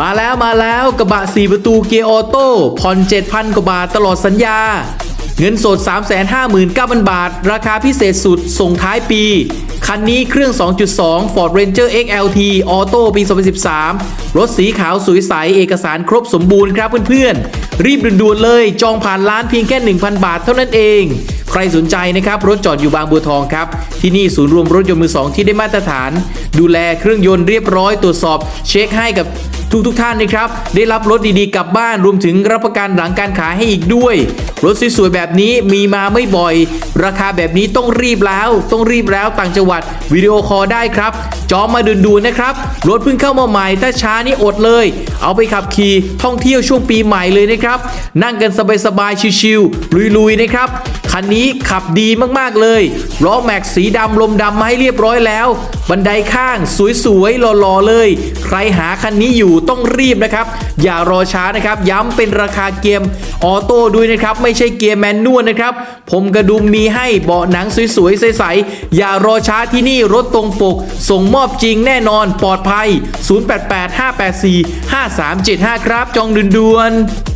มาแล้วมาแล้วกระบะ 4 ประตูเกียร์ออโต้ผ่อน7,000 กว่าบาทตลอดสัญญา เงินสด 359,000 บาท ราคาพิเศษสุดส่งท้ายปี คันนี้เครื่อง 2.2 Ford Ranger XLT ออโต้ปี 2013 รถสีขาวสวยใสเอกสารครบสมบูรณ์ครับเพื่อนๆ รีบด่วนๆเลย จองผ่านร้านเพียงแค่ 1,000 บาทเท่านั้นเองใครสนใจนะครับ รถจอดอยู่บางบัวทองครับ ที่นี่ศูนย์รวมรถยนต์มือสองที่ได้มาตรฐาน ดูแลเครื่องยนต์เรียบร้อยตรวจสอบ เช็คให้กับ ทุกทุกท่านนะครับ ได้รับรถดีๆกลับบ้านรวมถึงรับประกันหลังการขายให้อีกด้วย รถสวยๆแบบนี้มีมาไม่บ่อย ราคาแบบนี้ต้องรีบแล้ว ต้องรีบแล้วต่างจังหวัดวิดีโอคอลได้ครับจองมาด่วนๆนะครับ รถเพิ่งเข้ามาใหม่ถ้าช้านี่อดเลย เอาไปขับขี่ท่องเที่ยวช่วงปีใหม่เลยนะครับ นั่งกันสบายๆชิวๆลุยๆนะครับ คันนี้ขับดีมากๆเลยล้อแม็กสีดำลมดำมาให้เรียบร้อยแล้ว บันไดข้างสวยๆหล่อๆเลย ใครหาคันนี้อยู่ต้องรีบนะครับ อย่ารอช้านะครับ ย้ำเป็นราคาเกมออโต้ด้วยนะครับ ไม่ใช่เกียร์แมนนวลนะครับ ผมกระดุมมีให้เบาะหนังสวยๆใสๆอย่ารอช้าที่นี่รถตรงปก ส่งมอบจริงแน่นอนปลอดภัย 0885845375 ครับ จองด่วนๆ